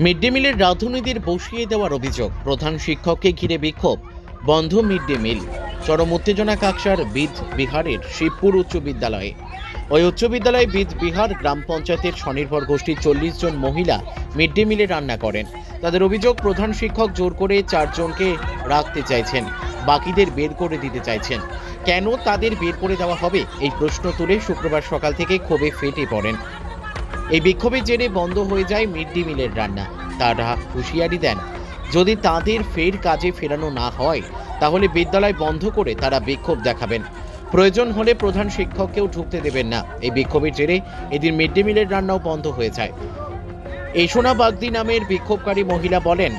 Mid day মিলের রাঁধুনিদের বসিয়ে দেওয়ার অভিযোগ প্রধান শিক্ষককে ঘিরে বিক্ষোভ। বন্ধ মিড ডে মিল। চরম উত্তেজনা কাকসার বিদ বিহারের শিবপুর উচ্চ বিদ্যালয়ে। ওই উচ্চ বিদ্যালয়ে বিদ বিহার গ্রাম পঞ্চায়েতের স্বনির্ভর গোষ্ঠীর চল্লিশ জন মহিলা মিড ডে মিলে রান্না করেন। তাদের অভিযোগ, প্রধান শিক্ষক জোর করে চারজনকে রাখতে চাইছেন। বাকিদের বের করে দিতে চাইছেন। কেন তাদের বের করে দেওয়া হবে? এই প্রশ্ন তুলে শুক্রবার সকাল থেকে ক্ষোভে ফেটে পড়েন। এই বিক্ষোভের জেরে বন্ধ হয়ে যায় মিড ডে মিলের রান্না। তারা হুঁশিয়ারি দেন, যদি তাদের ফের কাজে ফেরানো না হয়, তাহলে বিদ্যালয় বন্ধ করে তারা বিক্ষোভ দেখাবেন। প্রয়োজন হলে প্রধান শিক্ষককেও ঢুকতে দেবেন না। এই বিক্ষোভের জেরে এদিন মিড ডে মিলের রান্নাও বন্ধ হয়ে যায়। এই বাগদি নামের বিক্ষোভকারী মহিলা বলেন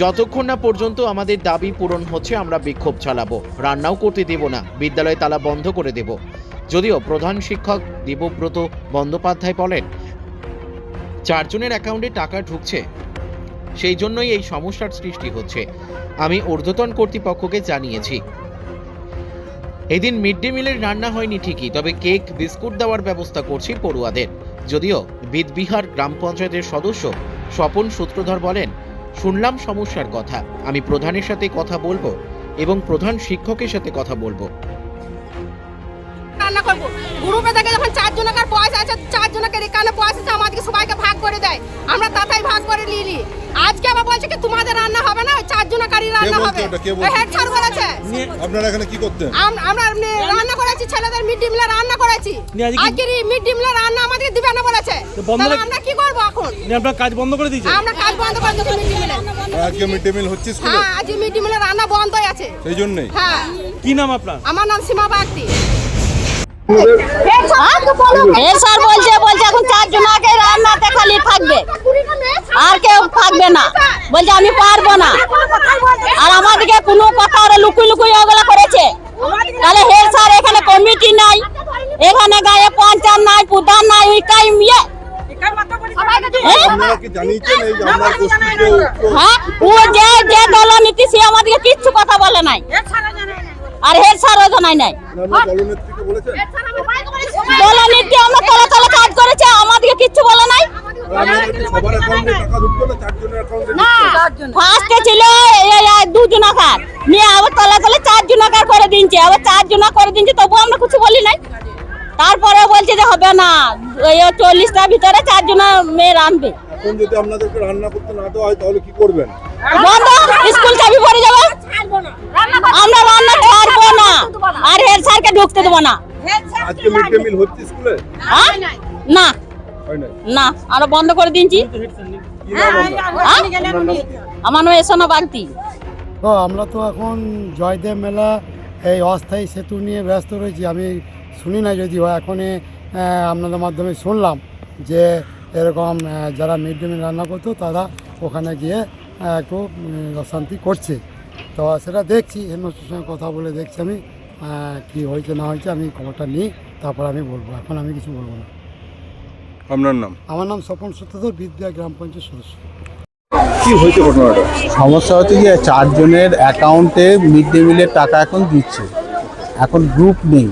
যতক্ষণ না পর্যন্ত আমাদের দাবি পূরণ হচ্ছে, আমরা বিক্ষোভ চালাবো। রান্নাও করতে দেব না বিদ্যালয়ে তালা বন্ধ করে দেব। যদিও প্রধান শিক্ষক দেবব্রত বন্দ্যোপাধ্যায় বলেন, চারজনের অ্যাকাউন্টে টাকা ঢুকছে, সেই জন্যই এই সমস্যার সৃষ্টি হচ্ছে। আমি ঊর্ধ্বতন কর্তৃপক্ষকে জানিয়েছি। এদিন মিড ডে মিলের রান্না হয়নি ঠিকই, তবে কেক, বিস্কুট দেওয়ার ব্যবস্থা করছি পড়ুয়াদের। যদিও বিদবিহার গ্রাম পঞ্চায়েতের সদস্য স্বপন সূত্রধর বলেন শুনলাম সমস্যার কথা। আমি প্রধানের সাথে কথা বলব এবং প্রধান শিক্ষকের সাথে কথা বলব। করব? গ্রুপে থেকে যখন চার জনকার পয়সা আছে চার জনকের এখানে পয়সা আছে আমাদেরকে সবাইকে ভাগ করে দেয়। আমরা তাতাই ভাগ করে নিলি আজকে আবার বলছে কি তোমাদের রান্না হবে না? ওই চার জনকারই রান্না হবে। ওটা? কে বলছে? হেড স্যার বলেছে। আপনারা এখানে কি করতেন? আমরা রান্না করেছি ছেলেদের মিড ডে মিলে রান্না করেছি। নিয়ে আজকে মিড ডে মিলে রান্না আমাদের দিবে না বলেছে। তাহলে আমরা কি করব এখন? নিয়ে আপনার কাজ বন্ধ করে দিয়েছে? আমরা কাজ বন্ধ করে দিচ্ছি মিড ডে মিলে আজকে মিড ডে মিল হচ্ছে স্কুলে? হ্যাঁ আজকে মিড ডে মিলে রান্না বন্ধ হয়ে আছে। সেই জন্যই? হ্যাঁ। কি নাম আপনার? আমার নাম সীমা বাগদি এ স্যার বলছে বলছে এখন চারজন আগে রান্নাতে খালি থাকবে। আর কেউ থাকবে না। বলছে আমি পারব না। আর আমাদেরকে কোনো কথা ওরা লুকুই লুকুই ওগুলা করেছে। তাহলে হে স্যার এখানে কমিটি নাই। এখানে গায়ে পঞ্চায়েত নাই প্রধান নাই ওই কাই ইয়ে। হ্যাঁ? যে হ্যাঁ? ও যে যে দলনীতি সে আমাদেরকে কিচ্ছু কথা বলে নাই। জানাই নাই আমরা তলা তলা কাজ করেছে আমাদেরকে কিচ্ছু বলে নাই। ফার্স্টে ছিল দুজনাকার আবার চার জনাকার করে দিনছে। আবার চার জনা করে দিনছে তবু আমরা কিছু বলি নাই। তারপরে বলছে যে হবে না চল্লিশটার ভিতরে চার জনা মেয়ে রানবে এখন যদি আপনাদেরকে রান্না করতে না দেওয়া হয় তাহলে কি করবেন? বন্ধ স্কুল চাবি পড়ে যাবে। আমরা রান্না না। আর হেড স্যারকে ঢুকতে দেবো না। আজকে মিড ডে মিল হচ্ছে স্কুলে? না। না না আমরা বন্ধ করে আপনার? হ্যাঁ? আমার নাম এসো না বাগতি। তো আমরা তো এখন জয়দেব মেলা এই অস্থায়ী সেতু নিয়ে ব্যস্ত রয়েছি। আমি শুনি না যদিও এখন এ, আহ, আপনাদের মাধ্যমে শুনলাম যে এরকম যারা মিড ডে মিল রান্না করতো তারা ওখানে গিয়ে একটু অশান্তি করছে। তো সেটা দেখছি হেডমাস্টারের সঙ্গে কথা বলে দেখছি আমি কি হয়েছে না হয়েছে আমি খবরটা নিই তারপর আমি বলব। এখন আমি কিছু বলব না। আপনার নাম? আমার নাম স্বপন সত্যধর বিদ্যা গ্রাম পঞ্চায়েত সদস্য। কি হয়েছে ঘটনাটা? সমস্যা হচ্ছে যে চারজনের অ্যাকাউন্টে মিড ডে মিলের টাকা এখন দিচ্ছে। এখন গ্রুপ নেই।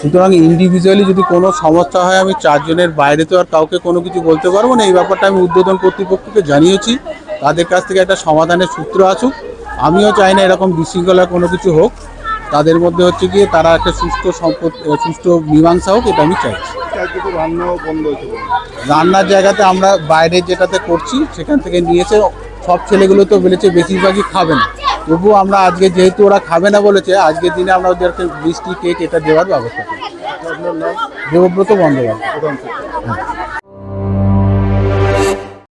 সুতরাং ইন্ডিভিজুয়ালি যদি কোনো সমস্যা হয় আমি চারজনের বাইরে তো আর কাউকে কোনো কিছু বলতে পারব না। এই ব্যাপারটা আমি উদ্বোধন কর্তৃপক্ষকে জানিয়েছি। তাদের কাছ থেকে একটা সমাধানের সূত্র আসুক। আমিও চাই না এরকম বিশৃঙ্খলা কোনো কিছু হোক। তাদের মধ্যে হচ্ছে গিয়ে তারা একটা সুস্থ সম্পদ সুস্থ মীমাংসা হোক, এটা আমি চাইছি রান্নার জায়গাতে আমরা বাইরে যেটাতে করছি, সেখান থেকে নিয়েছে, সব ছেলেগুলো তো বলেছে বেশিরভাগই খাবে না। তবুও আমরা আজকে যেহেতু ওরা খাবে না বলেছে, আজকের দিনে আমরা ওদেরকে মিষ্টি, কেক, এটা দেওয়ার ব্যবস্থা করি দেবব্রত বন্দ্যোপাধ্যায়।